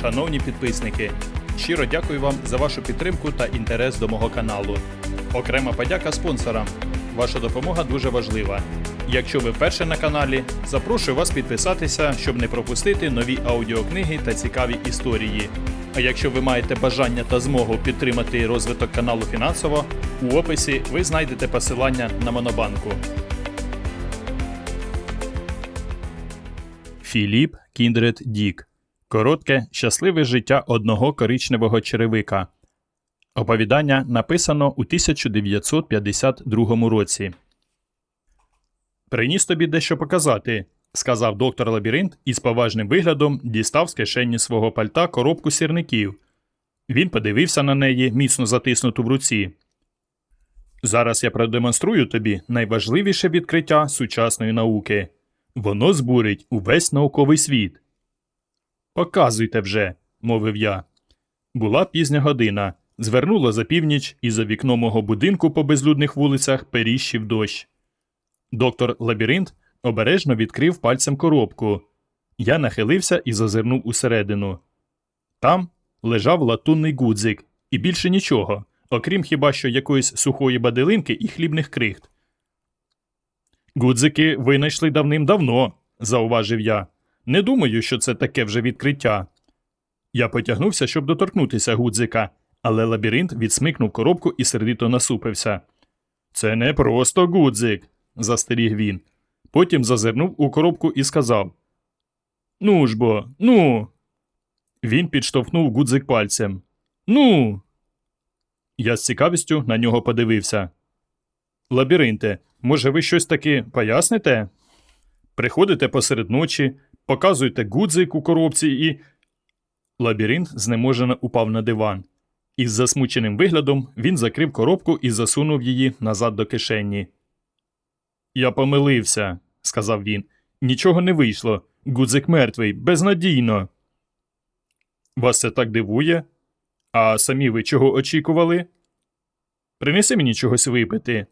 шановні підписники. Щиро дякую вам за вашу підтримку та інтерес до мого каналу. Окрема подяка спонсорам. Ваша допомога дуже важлива. Якщо ви вперше на каналі, запрошую вас підписатися, щоб не пропустити нові аудіокниги та цікаві історії. А якщо ви маєте бажання та змогу підтримати розвиток каналу фінансово, у описі ви знайдете посилання на Монобанку. Філіп Кіндред Дік. Коротке, щасливе життя одного коричневого черевика. Оповідання написано у 1952 році. Приніс тобі дещо показати, сказав доктор Лабіринт і з поважним виглядом дістав з кишені свого пальта коробку сірників. Він подивився на неї, міцно затиснуту в руці. Зараз я продемонструю тобі найважливіше відкриття сучасної науки. Воно збурить увесь науковий світ. Показуйте вже, мовив я. Була пізня година. Звернуло за північ, і за вікном мого будинку по безлюдних вулицях періщив дощ. Доктор Лабіринт обережно відкрив пальцем коробку. Я нахилився і зазирнув усередину. Там лежав латунний гудзик, і більше нічого, окрім хіба що якоїсь сухої баделинки і хлібних крихт. Гудзики винайшли давним-давно, зауважив я. Не думаю, що це таке вже відкриття. Я потягнувся, щоб доторкнутися гудзика, але лабіринт відсмикнув коробку і сердито насупився. Це не просто гудзик, застеріг він. Потім зазирнув у коробку і сказав: Ну ж бо, ну. Він підштовхнув гудзик пальцем. Ну. Я з цікавістю на нього подивився. Лабіринте, може, ви щось таки поясните? Приходите посеред ночі, показуєте гудзик у коробці і. Лабіринт знеможено упав на диван. Із засмученим виглядом він закрив коробку і засунув її назад до кишені. Я помилився, сказав він. Нічого не вийшло. Гудзик мертвий, безнадійно. Вас це так дивує? А самі ви чого очікували? Принеси мені чогось випити.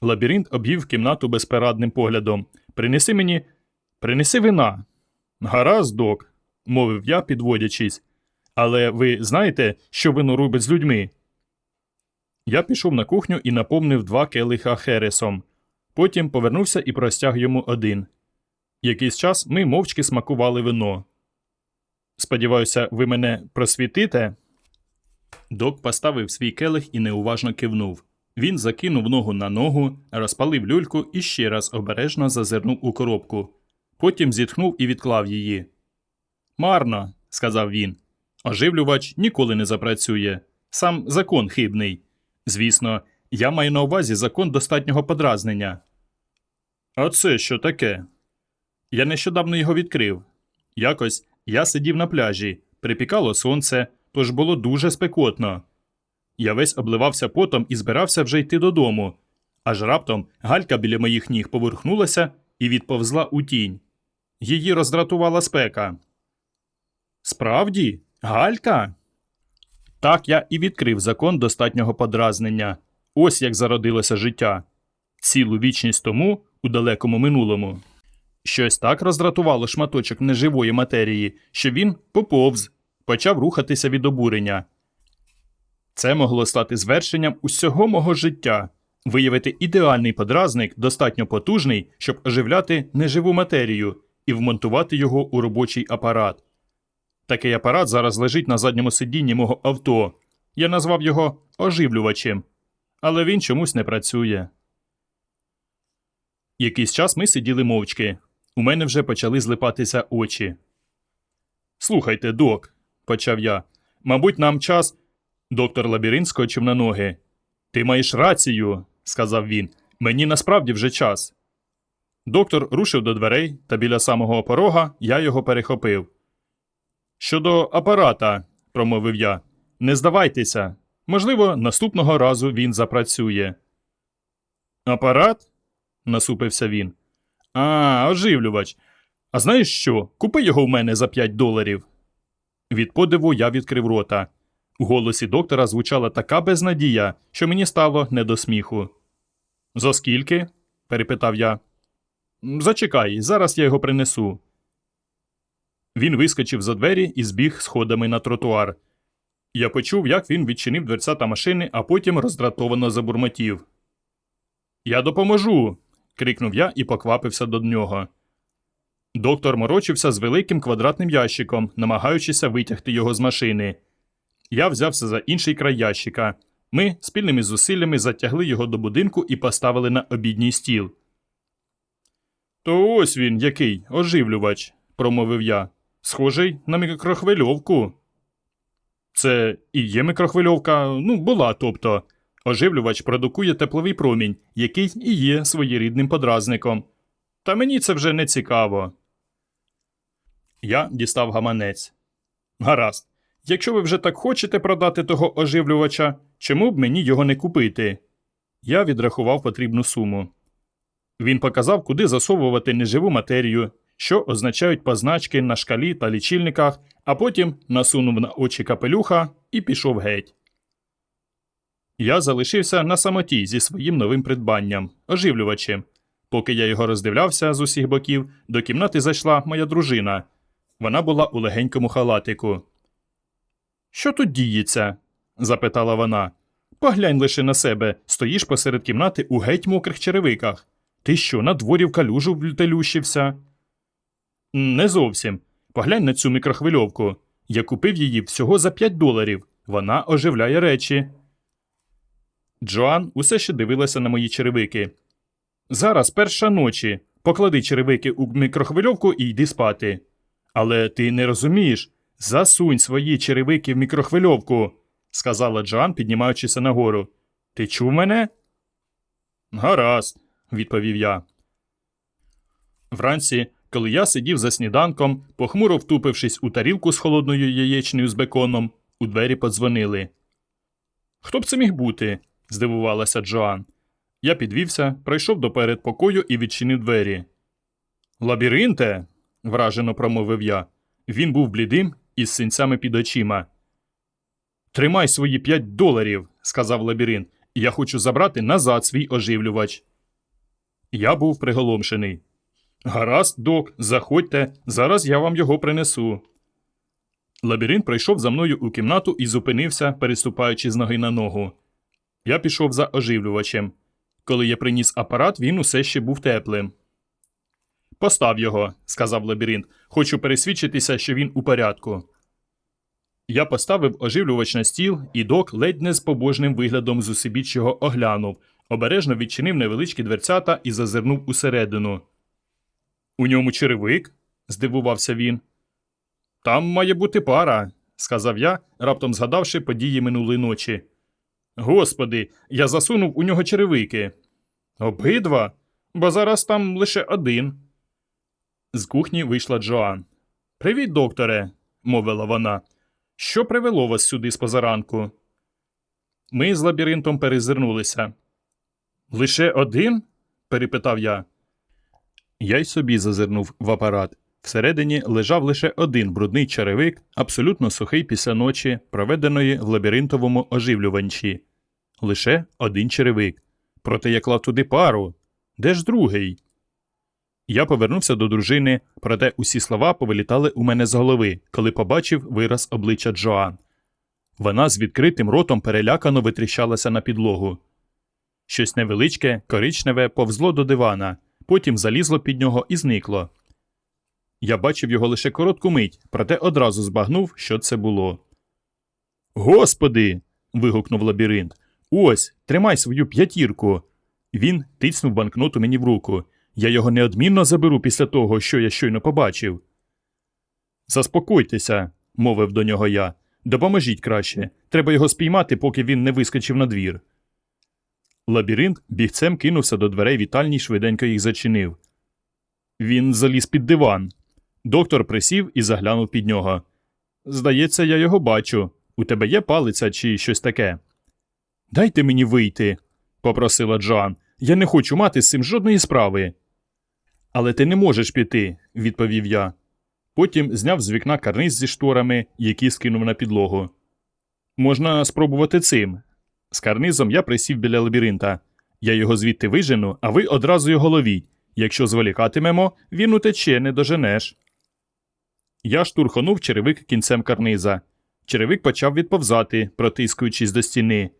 Лабіринт обвів кімнату безпорадним поглядом. Принеси мені. Принеси вина. Гаразд, док, мовив я, підводячись. Але ви знаєте, що вино робить з людьми? Я пішов на кухню і наповнив два келиха хересом. Потім повернувся і простяг йому один. Якийсь час ми мовчки смакували вино. Сподіваюся, ви мене просвітите? Док поставив свій келих і неуважно кивнув. Він закинув ногу на ногу, розпалив люльку і ще раз обережно зазирнув у коробку. Потім зітхнув і відклав її. Марно, сказав він. Оживлювач ніколи не запрацює. Сам закон хибний. Звісно, я маю на увазі закон достатнього подразнення. А це що таке? Я нещодавно його відкрив. Якось я сидів на пляжі, припікало сонце, тож було дуже спекотно. Я весь обливався потом і збирався вже йти додому. Аж раптом галька біля моїх ніг поверхнулася і відповзла у тінь. Її роздратувала спека. Справді, галька? Так я і відкрив закон достатнього подразнення. Ось як зародилося життя. Цілу вічність тому, у далекому минулому. Щось так роздратувало шматочок неживої матерії, що він поповз, почав рухатися від обурення. Це могло стати звершенням усього мого життя, виявити ідеальний подразник, достатньо потужний, щоб оживляти неживу матерію і вмонтувати його у робочий апарат. Такий апарат зараз лежить на задньому сидінні мого авто. Я назвав його оживлювачем, але він чомусь не працює. Якийсь час ми сиділи мовчки. У мене вже почали злипатися очі. Слухайте, док, почав я. Мабуть, нам час. Доктор Лабіринт скочив на ноги. Ти маєш рацію, сказав він. Мені насправді вже час. Доктор рушив до дверей, та біля самого порога я його перехопив. Щодо апарата, промовив я, не здавайтеся. Можливо, наступного разу він запрацює. Апарат? насупився він. А, оживлювач. А знаєш що? Купи його в мене за 5 доларів. Від подиву я відкрив рота. У голосі доктора звучала така безнадія, що мені стало не до сміху. За скільки? перепитав я. Зачекай, зараз я його принесу. Він вискочив за двері і збіг сходами на тротуар. Я почув, як він відчинив дверцята машини, а потім роздратовано забурмотів. Я допоможу. крикнув я і поквапився до нього. Доктор морочився з великим квадратним ящиком, намагаючися витягти його з машини. Я взявся за інший край ящика. Ми спільними зусиллями затягли його до будинку і поставили на обідній стіл. То ось він, який оживлювач, промовив я. Схожий на мікрохвильовку. Це і є мікрохвильовка, ну, була, тобто. Оживлювач продукує тепловий промінь, який і є своєрідним подразником. Та мені це вже не цікаво. Я дістав гаманець. Гаразд. Якщо ви вже так хочете продати того оживлювача, чому б мені його не купити? Я відрахував потрібну суму. Він показав, куди засовувати неживу матерію, що означають позначки на шкалі та лічильниках, а потім насунув на очі капелюха і пішов геть. Я залишився на самоті зі своїм новим придбанням оживлювачем. Поки я його роздивлявся з усіх боків, до кімнати зайшла моя дружина. Вона була у легенькому халатику. Що тут діється? запитала вона. Поглянь лише на себе, стоїш посеред кімнати у геть мокрих черевиках. Ти що, на дворі в калюжу втелющився? Не зовсім. Поглянь на цю мікрохвильовку. Я купив її всього за 5 доларів. Вона оживляє речі. Джоан усе ще дивилася на мої черевики. Зараз перша ночі. Поклади черевики у мікрохвильовку і йди спати. Але ти не розумієш. Засунь свої черевики в мікрохвильовку, сказала Джоан, піднімаючися нагору. Ти чув мене? Гаразд, відповів я. Вранці, коли я сидів за сніданком, похмуро втупившись у тарілку з холодною яєчнею з беконом, у двері подзвонили. Хто б це міг бути? здивувалася Джоан. Я підвівся, пройшов до передпокою і відчинив двері. Лабіринте. вражено промовив я. Він був блідим із синцями під очима. Тримай свої п'ять доларів, сказав лабіринт. Я хочу забрати назад свій оживлювач. Я був приголомшений. Гаразд, док, заходьте, зараз я вам його принесу. Лабіринт прийшов за мною у кімнату і зупинився, переступаючи з ноги на ногу. Я пішов за оживлювачем. Коли я приніс апарат, він усе ще був теплим. Постав його, сказав лабіринт. Хочу пересвідчитися, що він у порядку. Я поставив оживлювач на стіл, і док ледь не з побожним виглядом з усебіччього оглянув, обережно відчинив невеличкі дверцята і зазирнув усередину. У ньому черевик? здивувався він. Там має бути пара, сказав я, раптом згадавши події минулої ночі. Господи, я засунув у нього черевики. Обидва? Бо зараз там лише один. З кухні вийшла Джоан. Привіт, докторе, мовила вона. Що привело вас сюди з позаранку? Ми з лабіринтом перезирнулися. Лише один? перепитав я. Я й собі зазирнув в апарат. Всередині лежав лише один брудний черевик, абсолютно сухий після ночі, проведеної в лабіринтовому оживлюванчі. Лише один черевик. Проте я клав туди пару. Де ж другий? Я повернувся до дружини, проте усі слова повилітали у мене з голови, коли побачив вираз обличчя Джоан. Вона з відкритим ротом перелякано витріщалася на підлогу. Щось невеличке, коричневе, повзло до дивана, потім залізло під нього і зникло. Я бачив його лише коротку мить, проте одразу збагнув, що це було. Господи. вигукнув лабіринт. Ось, тримай свою п'ятірку. Він тицнув банкноту мені в руку. Я його неодмінно заберу після того, що я щойно побачив. Заспокойтеся, мовив до нього я. Допоможіть краще. Треба його спіймати, поки він не вискочив на двір. Лабіринт бігцем кинувся до дверей вітальні й швиденько їх зачинив. Він заліз під диван. Доктор присів і заглянув під нього. Здається, я його бачу. У тебе є палиця чи щось таке? Дайте мені вийти, попросила Джоан. Я не хочу мати з цим жодної справи. Але ти не можеш піти, відповів я. Потім зняв з вікна карниз зі шторами, які скинув на підлогу. Можна спробувати цим. З карнизом я присів біля лабіринта. Я його звідти вижену, а ви одразу його ловіть. Якщо зволікатимемо, він утече, не доженеш. Я штурхонув черевик кінцем карниза. Черевик почав відповзати, протискуючись до стіни.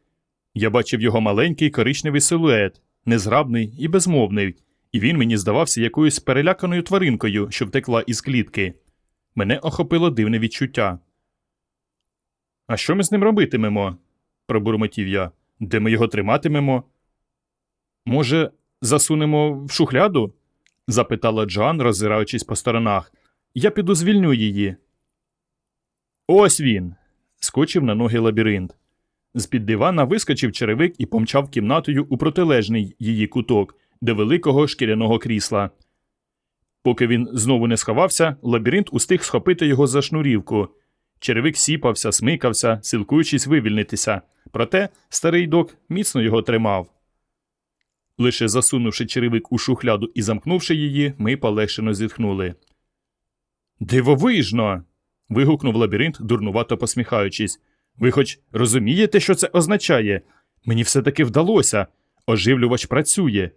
Я бачив його маленький коричневий силует, незграбний і безмовний, і він мені здавався якоюсь переляканою тваринкою, що втекла із клітки. Мене охопило дивне відчуття. А що ми з ним робитимемо? Пробурмотів я. Де ми його триматимемо? Може, засунемо в шухляду? запитала Джоан, роззираючись по сторонах. Я піду звільню її. Ось він. скочив на ноги лабіринт. З під дивана вискочив черевик і помчав кімнатою у протилежний її куток до великого шкіряного крісла. Поки він знову не сховався, лабіринт устиг схопити його за шнурівку. Черевик сіпався, смикався, силкуючись вивільнитися, проте старий док міцно його тримав. Лише засунувши черевик у шухляду і замкнувши її, ми полегшено зітхнули. Дивовижно. вигукнув лабіринт, дурнувато посміхаючись. Ви хоч розумієте, що це означає? Мені все таки вдалося. Оживлювач працює.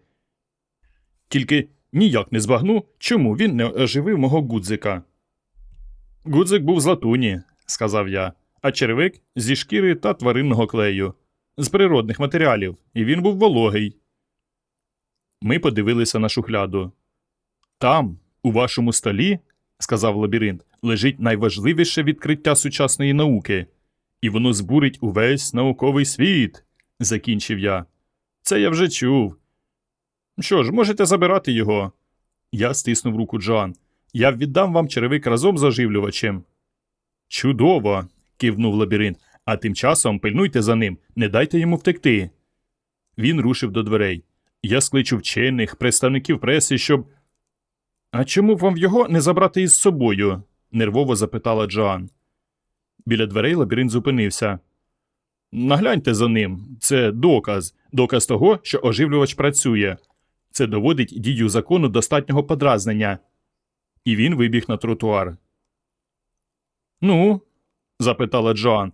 Тільки ніяк не збагну, чому він не оживив мого гудзика. Гудзик був з латуні, сказав я, а черевик зі шкіри та тваринного клею, з природних матеріалів, і він був вологий. Ми подивилися на шухляду. Там, у вашому столі, сказав лабіринт, лежить найважливіше відкриття сучасної науки, і воно збурить увесь науковий світ, закінчив я. Це я вже чув. Що ж, можете забирати його. Я стиснув руку Джоан. Я віддам вам черевик разом з оживлювачем. Чудово. кивнув лабіринт. А тим часом пильнуйте за ним, не дайте йому втекти. Він рушив до дверей. Я скличу вчених, представників преси, щоб. А чому б вам його не забрати із собою? нервово запитала Джоан. Біля дверей лабіринт зупинився. Нагляньте за ним. Це доказ, доказ того, що оживлювач працює. Це доводить дію закону достатнього подразнення. І він вибіг на тротуар. Ну, запитала Джоан.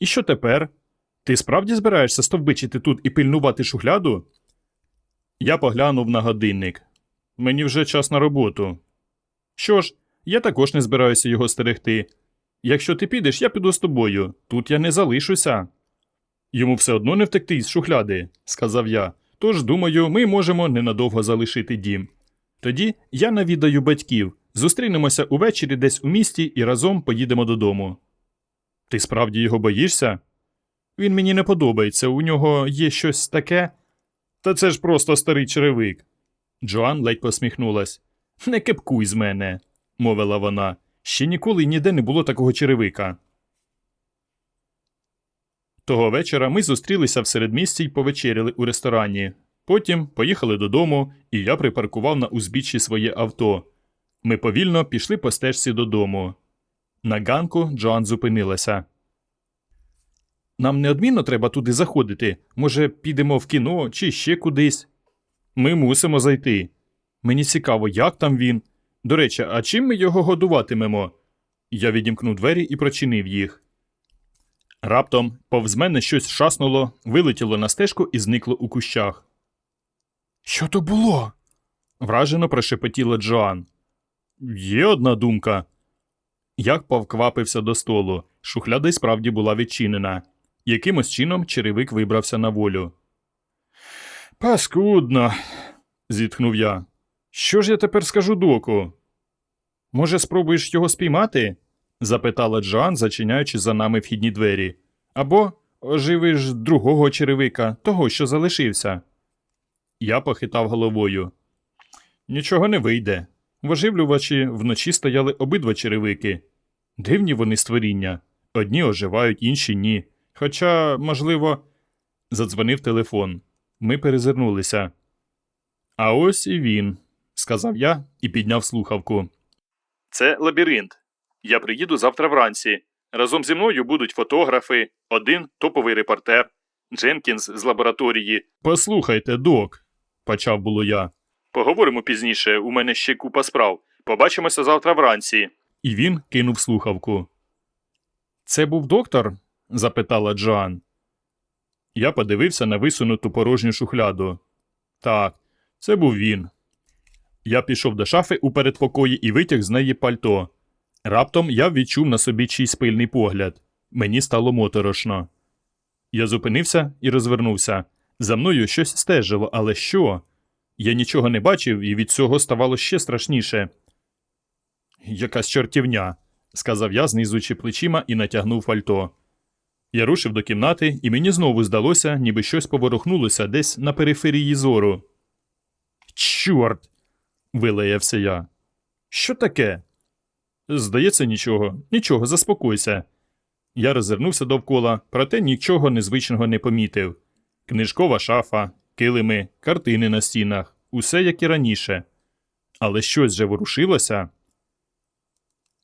І що тепер? Ти справді збираєшся стовбичити тут і пильнувати шухляду? Я поглянув на годинник. Мені вже час на роботу. Що ж, я також не збираюся його стерегти. Якщо ти підеш, я піду з тобою. Тут я не залишуся. Йому все одно не втекти із шухляди, сказав я. Тож, думаю, ми можемо ненадовго залишити дім. Тоді я навідаю батьків, зустрінемося увечері десь у місті і разом поїдемо додому. Ти справді його боїшся? Він мені не подобається, у нього є щось таке. Та це ж просто старий черевик. Джоан ледь посміхнулась. Не кепкуй з мене, мовила вона. Ще ніколи ніде не було такого черевика. Того вечора ми зустрілися в середмісті й повечеряли у ресторані. Потім поїхали додому, і я припаркував на узбіччі своє авто. Ми повільно пішли по стежці додому. На ганку Джоан зупинилася. Нам неодмінно треба туди заходити. Може, підемо в кіно чи ще кудись. Ми мусимо зайти. Мені цікаво, як там він. До речі, а чим ми його годуватимемо? Я відімкнув двері і прочинив їх. Раптом повз мене щось шаснуло, вилетіло на стежку і зникло у кущах. Що то було? вражено прошепотіла Джоан. Є одна думка. Як повквапився до столу. Шухляда й справді була відчинена. Якимось чином черевик вибрався на волю. Паскудно. зітхнув я. Що ж я тепер скажу доку? Може, спробуєш його спіймати? запитала Джоан, зачиняючи за нами вхідні двері. Або оживиш другого черевика, того, що залишився. Я похитав головою. Нічого не вийде. В вночі стояли обидва черевики. Дивні вони створіння. Одні оживають, інші ні. Хоча, можливо, задзвонив телефон. Ми перезирнулися. А ось і він, сказав я і підняв слухавку. Це лабіринт. Я приїду завтра вранці. Разом зі мною будуть фотографи, один топовий репортер, Дженкінс з лабораторії. Послухайте, док, почав було я. Поговоримо пізніше, у мене ще купа справ. Побачимося завтра вранці. І він кинув слухавку. Це був доктор? запитала Джоан. Я подивився на висунуту порожню шухляду. Так, це був він. Я пішов до шафи у передпокої і витяг з неї пальто. Раптом я відчув на собі чийсь пильний погляд. Мені стало моторошно. Я зупинився і розвернувся. За мною щось стежило, але що? Я нічого не бачив, і від цього ставало ще страшніше. Якась чортівня, сказав я, знизуючи плечима і натягнув пальто. Я рушив до кімнати, і мені знову здалося, ніби щось поворухнулося десь на периферії зору. Чорт. вилаявся я. Що таке? Здається, нічого, нічого, заспокойся. Я розвернувся довкола, проте нічого незвичного не помітив. Книжкова шафа, килими, картини на стінах, усе як і раніше. Але щось же ворушилося.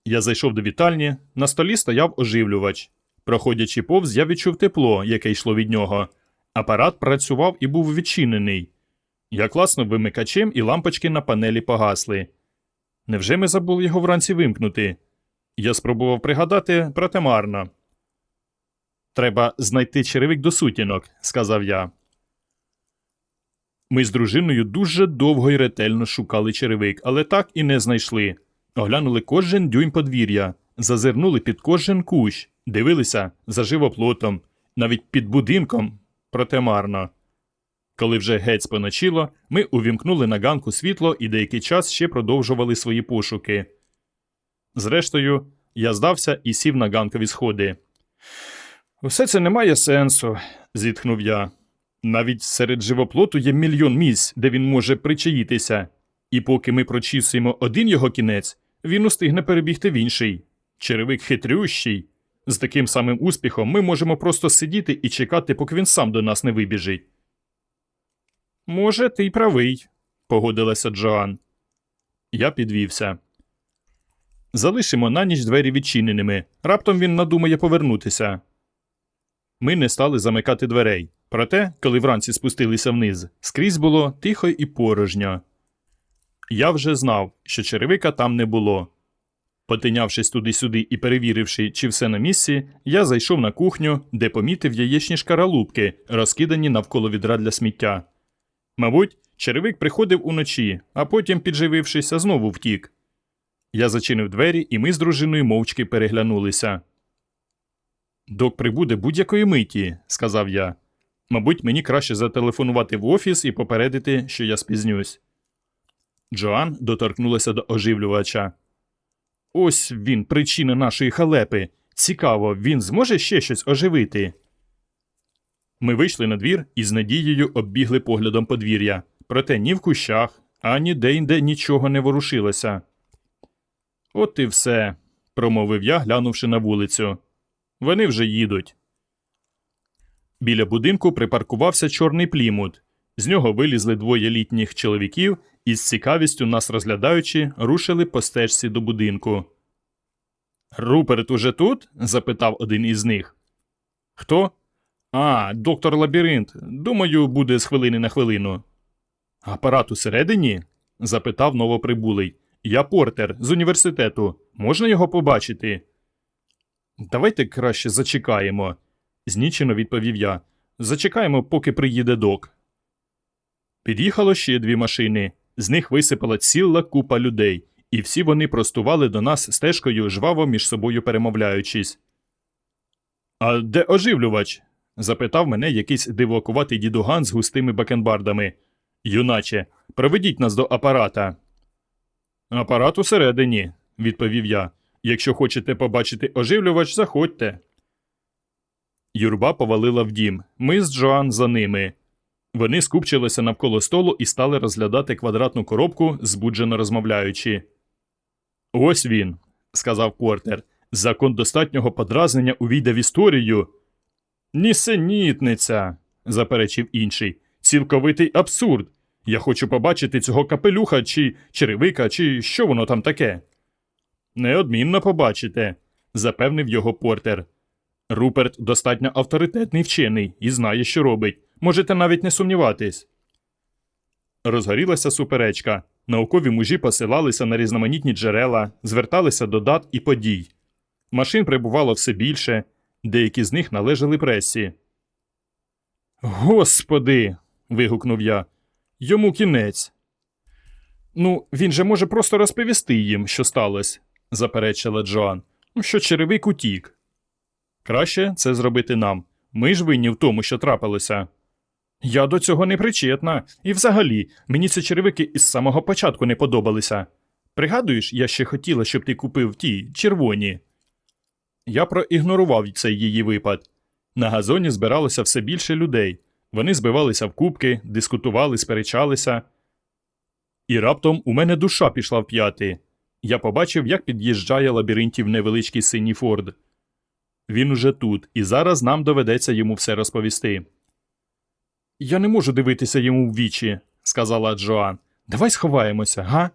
Я зайшов до вітальні, на столі стояв оживлювач. Проходячи повз, я відчув тепло, яке йшло від нього. Апарат працював і був відчинений. Я класнув вимикачем, і лампочки на панелі погасли. Невже ми забули його вранці вимкнути? Я спробував пригадати, проте марно. Треба знайти черевик до сутінок, сказав я. Ми з дружиною дуже довго і ретельно шукали черевик, але так і не знайшли. Оглянули кожен дюйм подвір'я, зазирнули під кожен кущ, дивилися за живоплотом, навіть під будинком, проте марно. Коли вже геть споночило, ми увімкнули на ганку світло і деякий час ще продовжували свої пошуки. Зрештою, я здався і сів на ганкові сходи. Усе це не має сенсу, зітхнув я. Навіть серед живоплоту є мільйон місць, де він може причаїтися, і поки ми прочісуємо один його кінець, він устигне перебігти в інший. Черевик хитрющий. З таким самим успіхом ми можемо просто сидіти і чекати, поки він сам до нас не вибіжить. Може, ти й правий, погодилася Джоан. Я підвівся. Залишимо на ніч двері відчиненими. Раптом він надумає повернутися. Ми не стали замикати дверей. Проте, коли вранці спустилися вниз, скрізь було тихо і порожньо. Я вже знав, що черевика там не було. Потинявшись туди-сюди і перевіривши, чи все на місці, я зайшов на кухню, де помітив яєчні шкаралупки, розкидані навколо відра для сміття. Мабуть, черевик приходив уночі, а потім, підживившися, знову втік. Я зачинив двері, і ми з дружиною мовчки переглянулися. Док прибуде будь-якої миті, сказав я. Мабуть, мені краще зателефонувати в офіс і попередити, що я спізнюсь. Джоан доторкнулася до оживлювача. Ось він, причина нашої халепи. Цікаво, він зможе ще щось оживити. Ми вийшли на двір і з надією оббігли поглядом подвір'я. Проте ні в кущах, ані де-інде нічого не ворушилося. От і все, промовив я, глянувши на вулицю. Вони вже їдуть. Біля будинку припаркувався чорний плімут. З нього вилізли двоє літніх чоловіків і з цікавістю нас розглядаючи, рушили по стежці до будинку. Руперт уже тут? запитав один із них. Хто? А, доктор Лабіринт. Думаю, буде з хвилини на хвилину. Апарат усередині? запитав новоприбулий. Я Портер з університету. Можна його побачити? Давайте краще зачекаємо, знічено відповів я. Зачекаємо, поки приїде док. Під'їхало ще дві машини. З них висипала ціла купа людей, і всі вони простували до нас стежкою, жваво між собою перемовляючись. А де оживлювач? запитав мене якийсь дивокуватий дідуган з густими бакенбардами. Юначе, проведіть нас до апарата. Апарат усередині, відповів я. Якщо хочете побачити оживлювач, заходьте. Юрба повалила в дім. Ми з Джоан за ними. Вони скупчилися навколо столу і стали розглядати квадратну коробку, збуджено розмовляючи. Ось він, сказав Портер. Закон достатнього подразнення увійде в історію. Нісенітниця, заперечив інший. Цілковитий абсурд. Я хочу побачити цього капелюха чи черевика, чи що воно там таке. Неодмінно побачите, запевнив його Портер. Руперт достатньо авторитетний вчений і знає, що робить. Можете навіть не сумніватись. Розгорілася суперечка. Наукові мужі посилалися на різноманітні джерела, зверталися до дат і подій. Машин прибувало все більше, деякі з них належали пресі. Господи. вигукнув я. Йому кінець. Ну, він же може просто розповісти їм, що сталося, заперечила Джоан. Ну, що черевик утік. Краще це зробити нам. Ми ж винні в тому, що трапилося. Я до цього не причетна, і взагалі мені ці черевики із самого початку не подобалися. Пригадуєш, я ще хотіла, щоб ти купив ті червоні. Я проігнорував цей її випад. На газоні збиралося все більше людей. Вони збивалися в кубки, дискутували, сперечалися. І раптом у мене душа пішла в п'яти. Я побачив, як під'їжджає лабіринтів невеличкий синій Форд. Він уже тут, і зараз нам доведеться йому все розповісти. Я не можу дивитися йому в вічі, сказала Джоан. Давай сховаємося, га?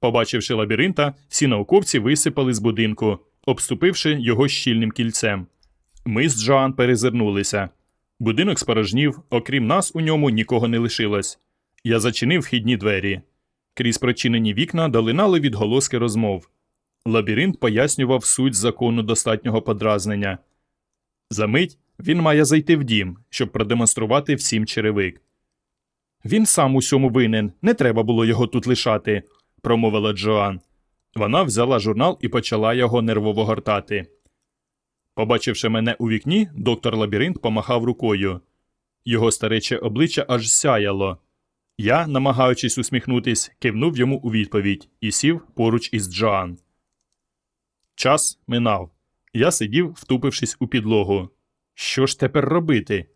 Побачивши лабіринта, всі науковці висипали з будинку, обступивши його щільним кільцем. Ми з Джоан перезирнулися. Будинок спорожнів, окрім нас, у ньому нікого не лишилось. Я зачинив вхідні двері. Крізь прочинені вікна долинали відголоски розмов. Лабіринт пояснював суть закону достатнього подразнення. Замить він має зайти в дім, щоб продемонструвати всім черевик. Він сам усьому винен, не треба було його тут лишати, промовила Джоан. Вона взяла журнал і почала його нервово гортати. Побачивши мене у вікні, доктор Лабіринт помахав рукою. Його старече обличчя аж сяяло. Я, намагаючись усміхнутись, кивнув йому у відповідь і сів поруч із Джоан. Час минав. Я сидів, втупившись у підлогу. Що ж тепер робити?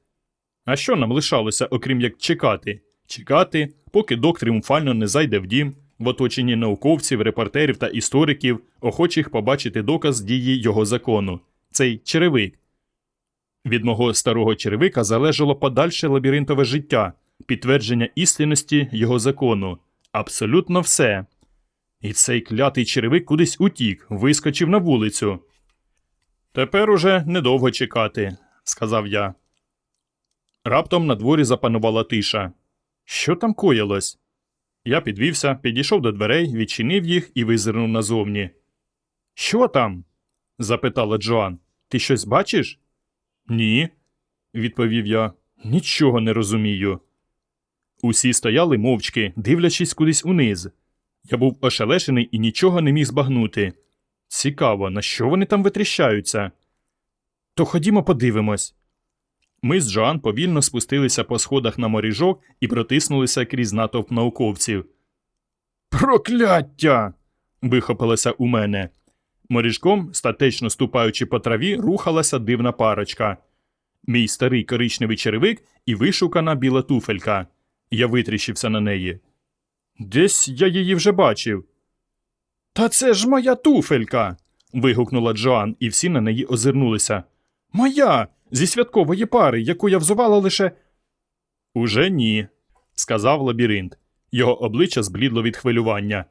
А що нам лишалося, окрім як чекати? Чекати, поки док тріумфально не зайде в дім, в оточенні науковців, репортерів та істориків, охочих побачити доказ дії його закону цей черевик. Від мого старого черевика залежало подальше лабіринтове життя, підтвердження істинності його закону. Абсолютно все. І цей клятий черевик кудись утік, вискочив на вулицю. Тепер уже недовго чекати, сказав я. Раптом на дворі запанувала тиша. Що там коїлось? Я підвівся, підійшов до дверей, відчинив їх і визирнув назовні. Що там? запитала Джоан. Ти щось бачиш? Ні, відповів я. Нічого не розумію. Усі стояли мовчки, дивлячись кудись униз. Я був ошелешений і нічого не міг збагнути. Цікаво, на що вони там витріщаються? То ходімо подивимось. Ми з Джоан повільно спустилися по сходах на моріжок і протиснулися крізь натовп науковців. Прокляття. вихопилося у мене. Моріжком, статечно ступаючи по траві, рухалася дивна парочка. Мій старий коричневий черевик і вишукана біла туфелька. Я витріщився на неї. Десь я її вже бачив. Та це ж моя туфелька. вигукнула Джоан, і всі на неї озирнулися. Моя, зі святкової пари, яку я взувала лише. Уже ні, сказав лабіринт. Його обличчя зблідло від хвилювання.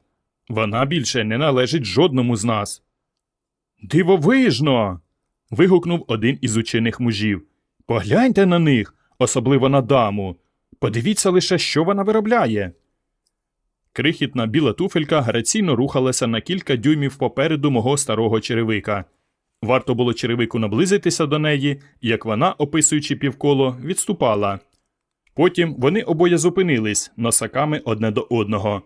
Вона більше не належить жодному з нас. Дивовижно. вигукнув один із учених мужів. Погляньте на них, особливо на даму. Подивіться лише, що вона виробляє. Крихітна біла туфелька граційно рухалася на кілька дюймів попереду мого старого черевика. Варто було черевику наблизитися до неї, як вона, описуючи півколо, відступала. Потім вони обоє зупинились носаками одне до одного.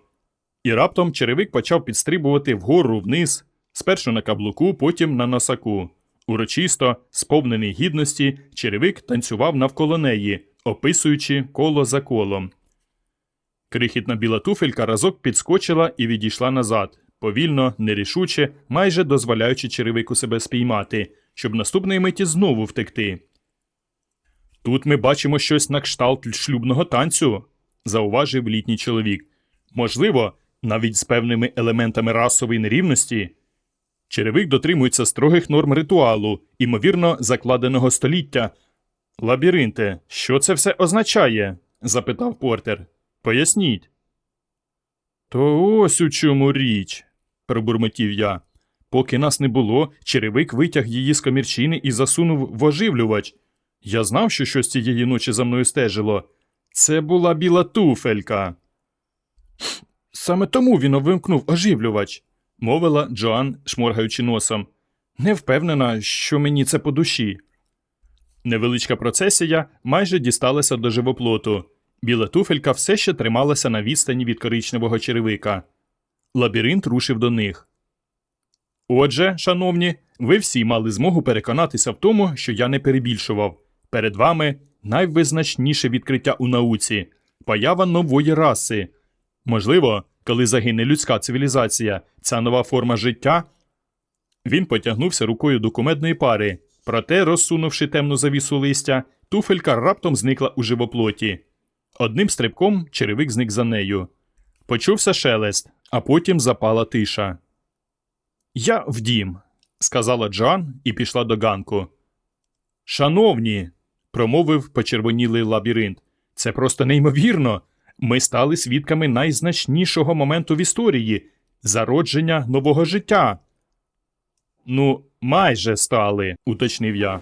І раптом черевик почав підстрибувати вгору вниз, спершу на каблуку, потім на носаку. Урочисто, сповнений гідності, черевик танцював навколо неї, описуючи коло за колом. Крихітна біла туфелька разок підскочила і відійшла назад, повільно, нерішуче, майже дозволяючи черевику себе спіймати, щоб наступної миті знову втекти. Тут ми бачимо щось на кшталт шлюбного танцю, зауважив літній чоловік. Можливо, навіть з певними елементами расової нерівності. Черевик дотримується строгих норм ритуалу, імовірно, закладеного століття. Лабіринте, що це все означає? запитав Портер. Поясніть. То ось у чому річ, пробурмотів я. Поки нас не було, черевик витяг її з комірчини і засунув в оживлювач. Я знав, що щось цієї ночі за мною стежило. Це була біла туфелька. Саме тому він увімкнув оживлювач, мовила Джоан, шморгаючи носом. Не впевнена, що мені це по душі. Невеличка процесія майже дісталася до живоплоту. Біла туфелька все ще трималася на відстані від коричневого черевика. Лабіринт рушив до них. Отже, шановні, ви всі мали змогу переконатися в тому, що я не перебільшував. Перед вами найвизначніше відкриття у науці поява нової раси. Можливо, коли загине людська цивілізація, ця нова форма життя. Він потягнувся рукою до кумедної пари, проте, розсунувши темну завісу листя, туфелька раптом зникла у живоплоті. Одним стрибком черевик зник за нею. Почувся шелест, а потім запала тиша. Я в дім, сказала Джоан і пішла до ганку. Шановні, промовив почервонілий лабіринт. Це просто неймовірно. Ми стали свідками найзначнішого моменту в історії зародження нового життя. Ну, майже стали, уточнив я.